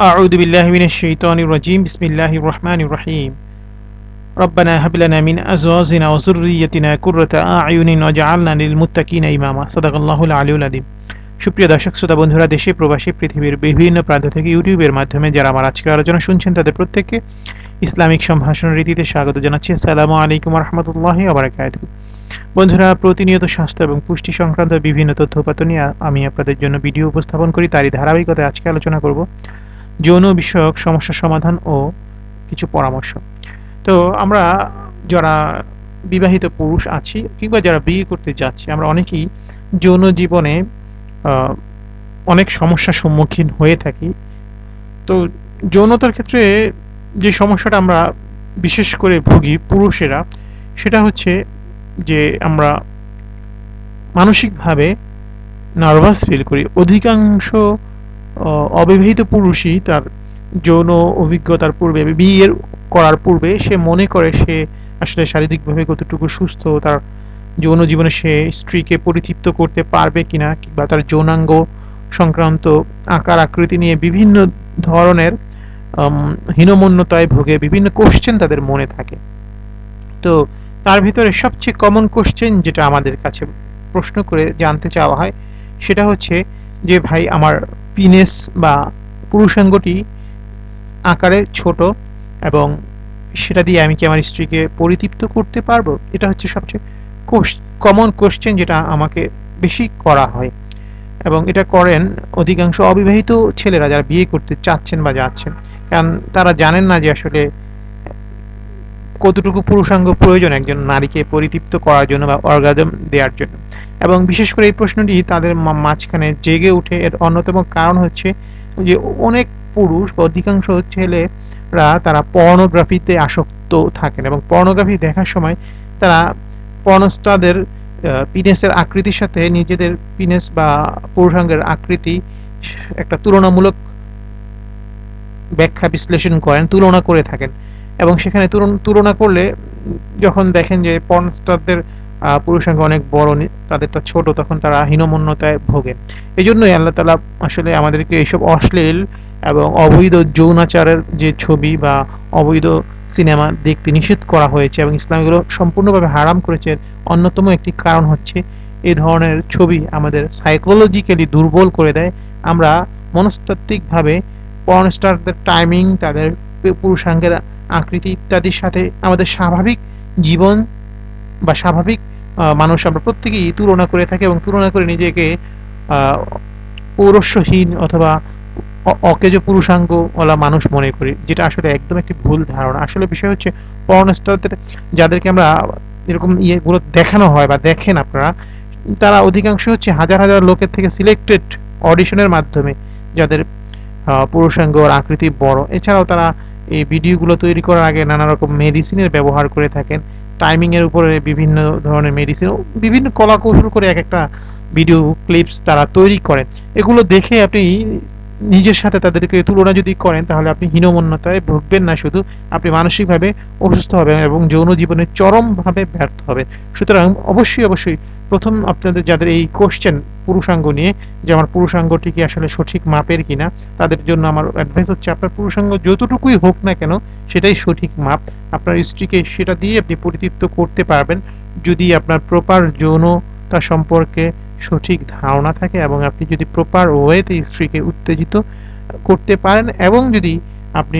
أعوذ بالله من الشيطان الرجيم بسم الله الرحمن الرحيم ربنا هب لنا من أزواجنا وذريتنا قرة أعين واجعلنا للمتقين إماما صدق الله العلي العظيم সুপ্রিয় দর্শক শ্রোতা বন্ধুরা দেশে প্রবাসী পৃথিবীর বিভিন্ন প্রান্ত থেকে ইউটিউবের মাধ্যমে যারা আমার আজকের আলোচনা শুনছেন তাদের প্রত্যেককে ইসলামিক সম্ভাষণ রীতিতে স্বাগত জানাচ্ছি আসসালামু আলাইকুম রহমতুল্লাহ আবরাকাত বন্ধুরা প্রতিনিয়ত স্বাস্থ্য এবং পুষ্টি সংক্রান্ত বিভিন্ন তথ্যপাত নিয়ে আমি আপনাদের জন্য ভিডিও উপস্থাপন করি তারই ধারাবাহিকতায় আজকে আলোচনা করব যৌন বিষয়ক সমস্যার সমাধান ও কিছু পরামর্শ। তো আমরা যারা বিবাহিত পুরুষ আছি কিংবা যারা বিয়ে করতে যাচ্ছি, আমরা অনেকেই যৌন জীবনে অনেক সমস্যার সম্মুখীন হয়ে থাকি। তো যৌনতার ক্ষেত্রে যে সমস্যাটা আমরা বিশেষ করে ভুগি পুরুষেরা, সেটা হচ্ছে যে আমরা মানসিকভাবে নার্ভাস ফিল করি। অধিকাংশ অবিবাহিত পুরুষই তার যৌন অভিজ্ঞতার পূর্বে, বিয়ের করার পূর্বে সে মনে করে সে আসলে শারীরিকভাবে কতটুকু সুস্থ, তার যৌন জীবনে সে স্ত্রীকে পরিতৃপ্ত করতে পারবে কিনা, কিংবা তার যৌনাঙ্গ সংক্রান্ত আকার আকৃতি নিয়ে বিভিন্ন ধরনের হীনমন্যতায় ভোগে বিভিন্ন কোশ্চেন তাদের মনে থাকে। তো তার ভিতরে সবচেয়ে কমন কোশ্চেন যেটা আমাদের কাছে প্রশ্ন করে জানতে চাওয়া হয়, সেটা হচ্ছে যে, ভাই, আমার পিনেস বা পুরুষাঙ্গটি আকারে ছোট এবং সেটা দিয়ে আমি কি আমার স্ত্রীকে পরিতৃপ্ত করতে পারব? এটা হচ্ছে সবচেয়ে কোশ কমন কোশ্চেন যেটা আমাকে বেশি করা হয়। এবং এটা করেন অধিকাংশ অবিবাহিত ছেলেরা যারা বিয়ে করতে চাচ্ছেন বা যাচ্ছেন। কারণ তারা জানেন না যে আসলে কতটুকু পুরুষাঙ্গ প্রয়োজন একজন নারীকে পরিতৃপ্ত করার জন্য বা অর্গাজম দেওয়ার জন্য? এবং বিশেষ করে এই প্রশ্নটি তাদের মাঝখানে জেগে উঠে এর অন্যতম কারণ হচ্ছে যে অনেক পুরুষ বা অধিকাংশ ছেলেরা তারা পর্নোগ্রাফিতে আসক্ত থাকেন এবং পর্নোগ্রাফি দেখার সময় তারা পর্নস্টারদের পিনেসের আকৃতির সাথে নিজেদের পিনেস বা পুরুষাঙ্গের আকৃতি একটা তুলনামূলক ব্যাখ্যা বিশ্লেষণ করেন, তুলনা করে থাকেন। এবং সেখানে তুলন- করলে যখন দেখেন যে পর্নস্টারদের পুরুষাঙ্গ অনেক বড় তাদেরটা ছোট, তখন তারা হীনমন্যতায় ভোগে। এই জন্যই আল্লাহ তালা আসলে আমাদেরকে এইসব অশ্লীল এবং অবৈধ যৌনাচারের যে ছবি বা অবৈধ সিনেমা দেখতে নিষেধ করা হয়েছে এবং ইসলাম এগুলো সম্পূর্ণভাবে হারাম করেছে অন্যতম একটি কারণ হচ্ছে এই ধরনের ছবি আমাদের সাইকোলজিক্যালি দুর্বল করে দেয়। আমরা মনস্তাত্ত্বিকভাবে পর্নস্টারদের টাইমিং তাদের পুরুষাঙ্গের আকৃতি ইত্যাদির সাথে আমাদের স্বাভাবিক জীবন বা স্বাভাবিক মানুষ আমরা প্রত্যেকেই তুলনা করে থাকি এবং তুলনা করে নিজেকে পৌরস্যহীন অথবা অকেজ পুরুষাঙ্গওয়ালা মানুষ মনে করি, যেটা আসলে একদম একটি ভুল ধারণা। আসলে বিষয় হচ্ছে পর্নস্টারদের যাদেরকে আমরা এরকম ইয়েগুলো দেখানো হয় বা দেখেন আপনারা, তারা অধিকাংশ হচ্ছে হাজার হাজার লোকের থেকে সিলেক্টেড অডিশনের মাধ্যমে যাদের পুরুষাঙ্গ আকৃতি বড়। এছাড়াও তারা এই ভিডিওগুলো তৈরি করার আগে নানা রকম মেডিসিনের ব্যবহার করে থাকেন। টাইমিংয়ের উপরে বিভিন্ন ধরনের মেডিসিন বিভিন্ন কলাকৌশল করে এক একটা ভিডিও ক্লিপস তারা তৈরি করেন। এগুলো দেখে আপনি নিজের সাথে তাদেরকে তুলনা যদি করেন, তাহলে আপনি হীনমন্যতায় ভুগবেন না, শুধু আপনি মানসিকভাবে অসুস্থ হবেন এবং যৌন জীবনে চরমভাবে ব্যর্থ হবেন। সুতরাং অবশ্যই অবশ্যই প্রথম আপনাদের যাদের এই কোশ্চেন পুরুষাঙ্গ নিয়ে, যে আমার পুরুষাঙ্গটি কি আসলে সঠিক মাপের কিনা, তাদের জন্য আমার অ্যাডভাইস হচ্ছে আপনার পুরুষাঙ্গ যতটুকুই হোক না কেন, সেটাই সঠিক মাপ। আপনার স্ত্রীকে সেটা দিয়ে আপনি পরিতৃপ্ত করতে পারবেন। যদি আপনার প্রপার যৌনতা সম্পর্কে সঠিক ধারণা থাকে এবং আপনি যদি প্রপার ওয়েতে স্ত্রীকে উত্তেজিত করতে পারেন এবং যদি আপনি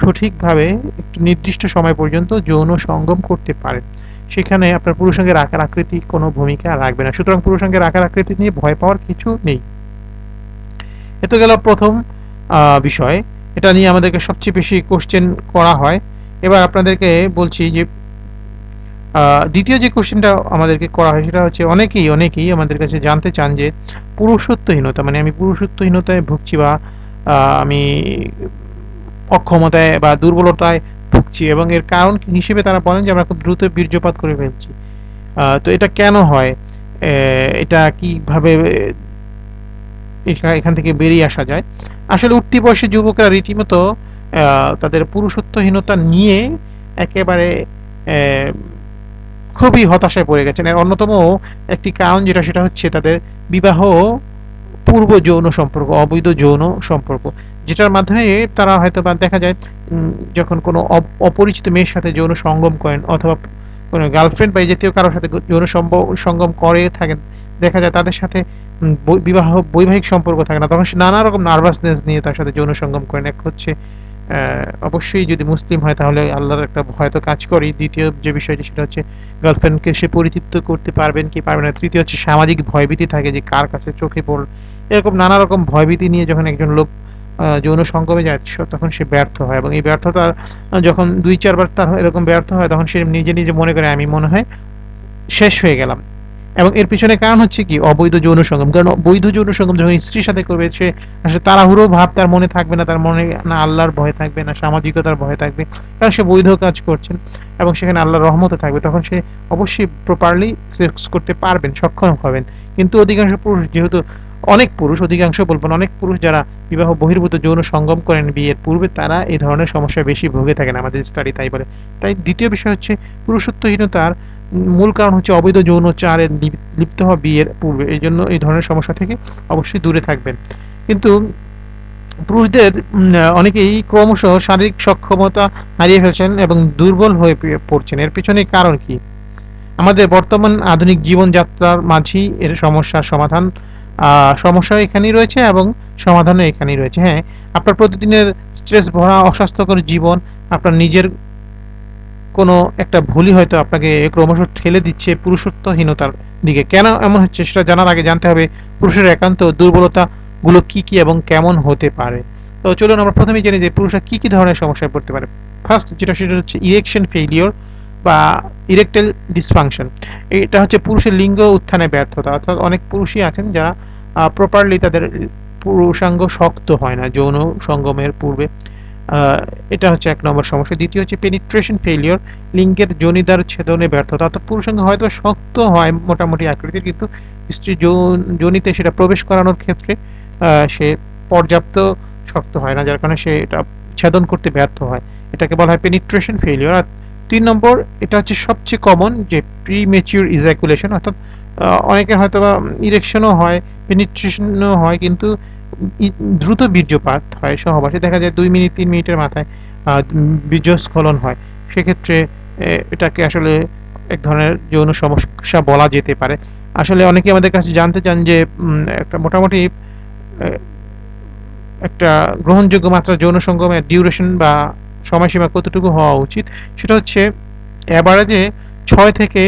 সঠিকভাবে একটি নির্দিষ্ট সময় পর্যন্ত যৌন সঙ্গম করতে পারেন, সেখানে আপনার পুরুষাঙ্গের আকার আকৃতি কোনো ভূমিকা রাখবে না। সুতরাং পুরুষাঙ্গের আকার আকৃতি নিয়ে ভয় পাওয়ার কিছু নেই। এ তো গেল প্রথম বিষয়। এটা নিয়ে আমাদেরকে সবচেয়ে বেশি কোশ্চেন করা হয়। এবার আপনাদেরকে বলছি যে দ্বিতীয় যে কোশ্চেনটা আমাদেরকে করা হয় সেটা হচ্ছে অনেকেই অনেকেই আমাদের কাছে জানতে চান যে পুরুষত্বহীনতা মানে আমি পুরুষত্বহীনতায় ভুগছি বা আমি অক্ষমতায় বা দুর্বলতায় ভুগছি এবং এর কারণ হিসেবে তারা বলেন যে আমরা খুব দ্রুত বীর্যপাত করে ফেলছি। তো এটা কেন হয়? এটা কীভাবে এখা- এখান থেকে বেরিয়ে আসা যায়? আসলে উঠতি বয়সী যুবকরা রীতিমতো তাদের পুরুষত্বহীনতা নিয়ে একেবারে খুবই হতাশায় পড়ে গেছেন। এর অন্যতম একটি কারণ যেটা, সেটা হচ্ছে তাদের বিবাহ পূর্ব যৌন সম্পর্ক, অবৈধ যৌন সম্পর্ক, যেটার মাধ্যমে তারা হয়তো বা দেখা যায় যখন কোনো অপরিচিত মেয়ের সাথে যৌন সঙ্গম করেন অথবা কোনো গার্লফ্রেন্ড বা এই জাতীয় কারোর সাথে যৌন সঙ্গম করে থাকেন, দেখা যায় তাদের সাথে বিবাহ বৈবাহিক সম্পর্ক থাকে না, তখন সে নানা রকম নার্ভাসনেস নিয়ে তার সাথে যৌন সঙ্গম করেন। এক হচ্ছে অবশ্যই যদি মুসলিম হয় তাহলে আল্লাহর একটা ভয় তো কাজ করি দ্বিতীয় যে বিষয়টি সেটা হচ্ছে গার্লফ্রেন্ডকে সে পরিতৃপ্ত করতে পারবেন কি পারবেন না। তৃতীয় হচ্ছে সামাজিক ভয়ভীতি থাকে যে কার কাছে চোখে পড়ল। এরকম নানা রকম ভয়ভীতি নিয়ে যখন একজন লোক যৌন সঙ্গমে যায় তখন সে ব্যর্থ হয় এবং এই ব্যর্থতা যখন দুই চারবার তার এরকম ব্যর্থ হয় তখন সে নিজে নিজে মনে করে, আমি মনে হয় শেষ হয়ে গেলাম। এবং এর পিছনে কারণ হচ্ছে কি? অবৈধ যৌন সঙ্গম। কারণ বৈধ যৌন সঙ্গম যখন স্ত্রীর সাথে করবে, সে আসলে তাড়াহুড়ো ভাব তার মনে থাকবে না, তার মনে না আল্লাহর ভয় থাকবে, না সামাজিকতার ভয় থাকবে। কারণ সে বৈধ কাজ করছেন এবং সেখানে আল্লাহর রহমতে থাকবে। তখন সে অবশ্যই প্রপারলি সেক্স করতে পারবেন, সক্ষম হবেন। কিন্তু অধিকাংশ পুরুষ, যেহেতু অনেক পুরুষ, অধিকাংশ বলব অনেক পুরুষ যারা বিবাহ বহির্ভূত যৌন সঙ্গম করেন বিয়ের পূর্বে, তারা এই ধরনের সমস্যা বেশি ভুগে থাকেন আমাদের স্টাডি তাই বলে। তাই দ্বিতীয় বিষয় হচ্ছে পুরুষত্বহীনতার মূল কারণ হচ্ছে অবৈধ যৌনচারের লিপ- লিপ্ত হওয়া বিয়ের পূর্বে। এই জন্য এই ধরনের সমস্যা থেকে অবশ্যই দূরে থাকবেন। কিন্তু পুরুষদের অনেকেই ক্রমশ শারীরিক সক্ষমতা হারিয়ে ফেলছেন এবং দুর্বল হয়ে পড়ছেন। এর পিছনে কারণ কি? আমাদের বর্তমান আধুনিক জীবনযাত্রার মাঝেই এর সমস্যার সমাধান সমস্যা এখানেই রয়েছে এবং সমাধানও এখানেই রয়েছে। হ্যাঁ আপনার প্রতিদিনের স্ট্রেস ভরা, অস্বাস্থ্যকর জীবন, আপনার নিজের কোনো একটা ভুলই হয়তো আপনাকে ক্রমশ ঠেলে দিচ্ছে পুরুষত্বহীনতার দিকে। কেন এমন হচ্ছে সেটা জানার আগে জানতে হবে পুরুষের একান্ত দুর্বলতা গুলো কি কি এবং কেমন হতে পারে। তো চলুন আমরা প্রথমেই জেনে যে পুরুষরা কি কি ধরনের সমস্যায় পড়তে পারে। ফার্স্ট যেটা সেটা হচ্ছে ইরেকশন ফেইলিওর বা ইরেকটাইল ডিসফাংশন এটা হচ্ছে পুরুষের লিঙ্গ উত্থানে ব্যর্থতা। অর্থাৎ অনেক পুরুষই আছেন যারা প্রপারলি তাদের পুরুষাঙ্গ শক্ত হয় না, যৌন সঙ্গমের পূর্বে। এটা হচ্ছে এক নম্বর সমস্যা। দ্বিতীয় হচ্ছে পেনিট্রেশন ফেলিওর লিঙ্গের জনিদার ছেদনে ব্যর্থতা। অর্থাৎ পুরুষাঙ্গ হয়তো শক্ত হয় মোটামুটি আকৃতির, কিন্তু স্ত্রী জনিতে সেটা প্রবেশ করানোর ক্ষেত্রে সে পর্যাপ্ত শক্ত হয় না, যার কারণে সে এটা ছেদন করতে ব্যর্থ হয়। এটাকে বলা হয় পেনিট্রেশন ফেলিওর আর তিন নম্বর, এটা হচ্ছে সবচেয়ে কমন যে প্রি মেচিউর ইজাকুলেশন অর্থাৎ অনেকের হয়তো বা ইরেকশনও হয় পেনিট্রেশনও হয়, কিন্তু দ্রুত বীর্যপাত হয় সহবাসে। দেখা যায় দুই মিনিট, তিন মিনিটের মাথায় বীর্যস্খলন হয়। সেক্ষেত্রে এটাকে আসলে এক ধরনের যৌন সমস্যা বলা যেতে পারে। আসলে অনেকে আমাদের কাছে জানতে চান যে একটা মোটামুটি একটা গ্রহণযোগ্য মাত্রা যৌন সঙ্গমের ডিউরেশন বা সময়সীমা কতটুকু হওয়া উচিত? সেটা হচ্ছে অ্যাভারেজে ছয় থেকে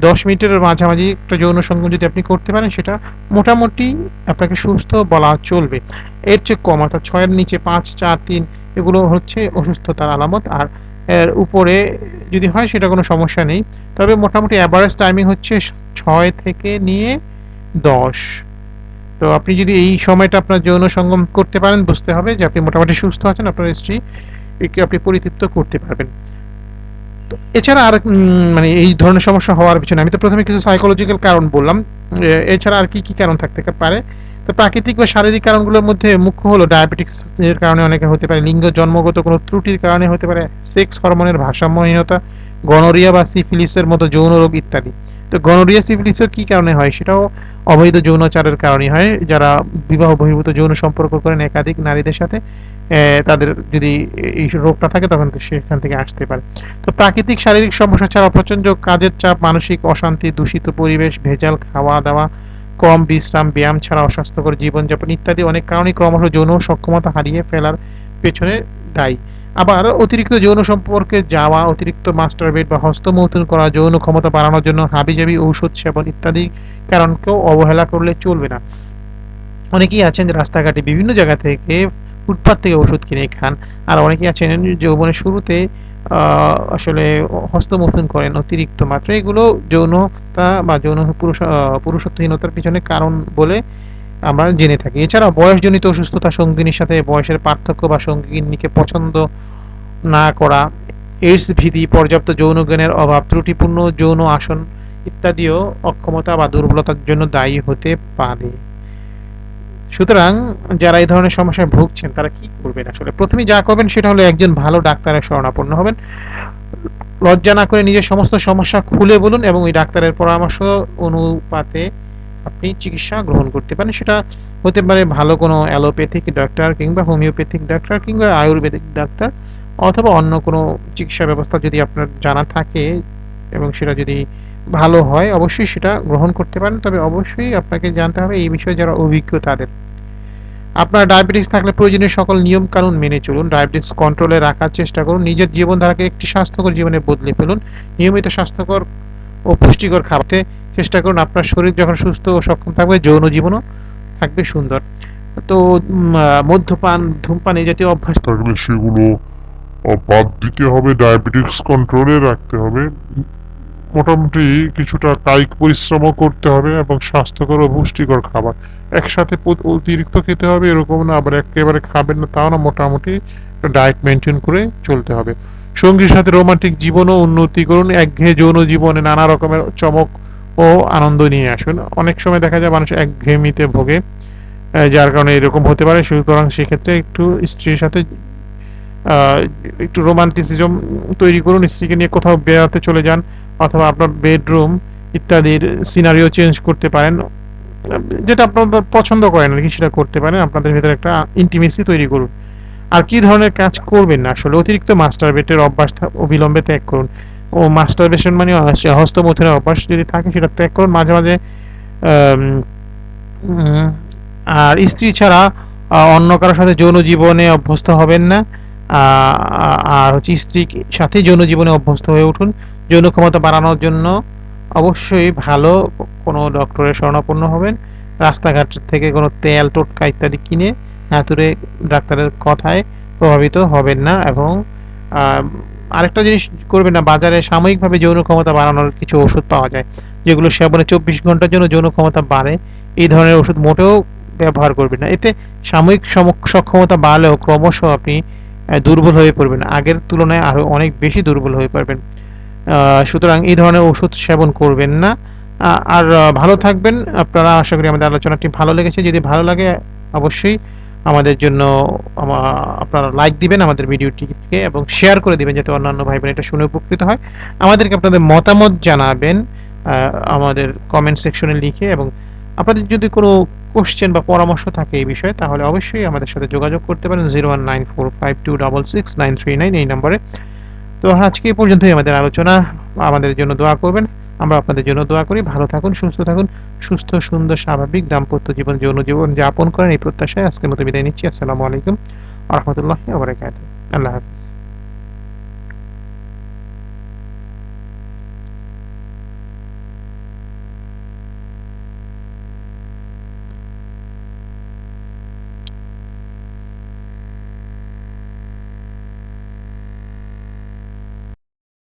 দশ মিনিটের মাঝামাঝি একটা যৌন সঙ্গম যদি আপনি করতে পারেন, সেটা মোটামুটি আপনাকে সুস্থ বলা চলবে। এর চেয়ে কম, অর্থাৎ ছয়ের নিচে পাঁচ, চার, তিন, এগুলো হচ্ছে অসুস্থতার আলামত। আর এর উপরে যদি হয়, সেটা কোনো সমস্যা নেই। তবে মোটামুটি অ্যাভারেজ টাইমিং হচ্ছে ছয় থেকে নিয়ে দশ। তো আপনি যদি এই সময়টা আপনার যৌন সঙ্গম করতে পারেন, বুঝতে হবে যে আপনি মোটামুটি সুস্থ আছেন, আপনার স্ত্রী একে আপনি পরিতৃপ্ত করতে পারবেন। তো এছাড়া আর মানে এই ধরনের সমস্যা হওয়ার পিছনে আমি তো প্রথমে কিছু সাইকোলজিক্যাল কারণ বললাম। এছাড়া আর কি কি কারণ থাকতে পারে? তো প্রাকৃতিক বা শারীরিক কারণগুলোর মধ্যে মুখ্য হলো ডায়াবেটিক্স এর কারণে অনেকে হতে পারে লিঙ্গ, জন্মগত কোনো ত্রুটির কারণে হতে পারে সেক্স হরমোনের ভারসাম্যহীনতা গনোরিয়া বা সিফিলিসের মতো যৌন রোগ ইত্যাদি। তো গনোরিয়া সিফিলিসের কি কারণে হয়? সেটাও অবৈধ যৌনাচারের কারণেই হয়। যারা বিবাহ বহির্ভূত যৌন সম্পর্ক করেন একাধিক নারীদের সাথে তাদের যদি এই রোগটা থাকে তখন সেখান থেকে আসতে পারে। তো প্রাকৃতিক শারীরিক সমস্যা ছাড়া প্রচণ্ড কাজের চাপ, মানসিক অশান্তি, দূষিত পরিবেশ, ভেজাল খাওয়া দাওয়া কম বিশ্রাম, ব্যায়াম ছাড়া অস্বাস্থ্যকর জীবনযাপন ইত্যাদি অনেক কারণেই ক্রমশ যৌন সক্ষমতা হারিয়ে ফেলার পেছনে দায়ী। আবার অতিরিক্ত যৌন সম্পর্কে যাওয়া, অতিরিক্ত মাস্টারবেট বা হস্তমৈথুন করা, যৌন ক্ষমতা বাড়ানোর জন্য হাবিজাবি, ঔষধ সেবন ইত্যাদি কারণকেও অবহেলা করলে চলবে না। অনেকেই আছেন রাস্তাঘাটে বিভিন্ন জায়গা থেকে ফুটপাত থেকে ওষুধ কিনে খান। আর অনেকেই আছেন যৌবনের শুরুতে আসলে হস্তমৈথুন করেন অতিরিক্ত মাত্রায় এগুলো যৌনতা বা যৌন পুরুষ পুরুষত্বহীনতার পিছনে কারণ বলে আমরা জেনে থাকি। এছাড়া বয়সজনিত অসুস্থতা, সঙ্গিনীর সাথে বয়সের পার্থক্য বা সঙ্গিনীকে পছন্দ না করা এইডস ভীতি, পর্যাপ্ত যৌন জ্ঞানের অভাব, ত্রুটিপূর্ণ যৌন আসন ইত্যাদিও অক্ষমতা বা দুর্বলতার জন্য দায়ী হতে পারে। সুতরাং যারা এই ধরনের সমস্যায় ভুগছেন, তারা কি করবেন আসলে? প্রথমে যা করবেন সেটা হলো একজন ভালো ডাক্তারের শরণাপন্ন হবেন। লজ্জা না করে নিজের সমস্ত সমস্যা খুলে বলুন এবং ওই ডাক্তারের পরামর্শ অনুপাতে আপনি চিকিৎসা গ্রহণ করতে পারেন। সেটা হতে পারে ভালো কোনো অ্যালোপ্যাথিক ডাক্তার কিংবা হোমিওপ্যাথিক ডাক্তার কিংবা আয়ুর্বেদিক ডাক্তার অথবা অন্য কোনো চিকিৎসা ব্যবস্থা যদি আপনার জানা থাকে এবং সেটা যদি ভালো হয়, অবশ্যই সেটা গ্রহণ করতে পারেন। তবে অবশ্যই আপনাকে জানতে হবে এই বিষয়ে যারা অভিজ্ঞ তাদের। আপনার ডায়াবেটিস থাকলে প্রয়োজনীয় সকল নিয়ম কানুন মেনে চলুন। ডায়াবেটিস কন্ট্রোলে রাখার চেষ্টা করুন। নিজের জীবনধারাকে একটি স্বাস্থ্যকর জীবনে বদলে ফেলুন। নিয়মিত স্বাস্থ্যকর ও পুষ্টিকর খাওয়াতে চেষ্টা করুন। আপনার শরীর যখন সুস্থ ও সক্ষম থাকবে, যৌন জীবনও থাকবে সুন্দর। তো মদ্যপান, ধূমপান এই জাতীয় অভ্যাস থাকলে সেগুলো আহ, বাদ দিতে হবে ডায়াবেটিক্স কন্ট্রোলে রাখতে হবে। মোটামুটি কিছুটা কায়িক পরিশ্রমও করতে হবে এবং স্বাস্থ্যকর ও পুষ্টিকর খাবার। একসাথে অতিরিক্ত খেতে হবে এরকম না আবার একেবারে খাবেন না তাও না মোটামুটি ডায়েট মেনটেন করে চলতে হবে। সঙ্গীর সাথে রোমান্টিক জীবনও উন্নতি করুন একঘেয়ে যৌন জীবনে নানা রকমের চমক ও আনন্দ নিয়ে আসুন। অনেক সময় দেখা যায় মানুষ একঘেয়েমিতে ভোগে যার কারণে এরকম হতে পারে সুতরাং সেক্ষেত্রে একটু স্ত্রীর সাথে একটু রোমান্টিসিজম তৈরি করুন, স্ত্রীকে নিয়ে কোথাও বেড়াতে চলে যান অথবা আপনার বেডরুম ইত্যাদির সিনারিও চেঞ্জ করতে পারেন। যেটা আপনারা পছন্দ করেন আর কি, সেটা করতে পারেন। আপনাদের ভেতরে একটা ইন্টিমেসি তৈরি করুন। আর কি ধরনের কাজ করবেন না? আসলে অতিরিক্ত মাস্টার বেটের অভ্যাস অবিলম্বে ত্যাগ করুন। ও মাস্টার বেশন মানে হস্তমৈথুনের অভ্যাস। যদি থাকে, সেটা ত্যাগ করুন। মাঝে মাঝে আর স্ত্রী ছাড়া অন্য কারোর সাথে যৌন জীবনে অভ্যস্ত হবেন না। আর হচ্ছে স্ত্রীর সাথে যৌন জীবনে অভ্যস্ত হয়ে উঠুন। যৌন ক্ষমতা বাড়ানোর জন্য অবশ্যই ভালো কোনো ডক্টরের শরণাপন্ন হবেন। রাস্তাঘাট থেকে কোনো তেল, টোটকা ইত্যাদি কিনে হাতুড়ে ডাক্তারের কথায় প্রভাবিত হবেন না এবং আরেকটা জিনিস করবেন না, বাজারে সাময়িকভাবে যৌন ক্ষমতা বাড়ানোর কিছু ওষুধ পাওয়া যায়, যেগুলো সেবনে চব্বিশ ঘণ্টার জন্য যৌন ক্ষমতা বাড়ে। এই ধরনের ওষুধ মোটেও ব্যবহার করবেন না। এতে সাময়িক সম- সক্ষমতা বাড়লেও ক্রমশ আপনি দুর্বল হয়ে পড়বেন। আগের তুলনায় আরও অনেক বেশি দুর্বল হয়ে পড়বেন। সুতরাং এই ধরনের ওষুধ সেবন করবেন না। আর ভালো থাকবেন। আপনারা আশা করি আমাদের আলোচনাটি ভালো লেগেছে। যদি ভালো লাগে, অবশ্যই আমাদের জন্য আপনারা লাইক দিবেন আমাদের ভিডিওটিকে এবং শেয়ার করে দিবেন যাতে অন্যান্য ভাই বোন এটা শুনে উপকৃত হয়। আমাদেরকে আপনাদের মতামত জানাবেন আমাদের কমেন্ট সেকশনে লিখে এবং আপনাদের যদি কোনো কোশ্চেন বা পরামর্শ থাকে এই বিষয়ে, তাহলে অবশ্যই আমাদের সাথে যোগাযোগ করতে পারেন zero one nine four five two double six nine three nine এই নম্বরে। তো আজকে এই পর্যন্তই আমাদের আলোচনা। আমাদের জন্য দোয়া করবেন। আমরা আপনাদের জন্য দোয়া করি। ভালো থাকুন, সুস্থ থাকুন। সুস্থ, সুন্দর, স্বাভাবিক, দাম্পত্য জীবন যৌন জীবন যাপন করেন এই প্রত্যাশায় আজকের মতো বিদায় নিচ্ছি। আসসালামু আলাইকুম। আ রহমতুল্লাহ আল্লাহ হাফিজ।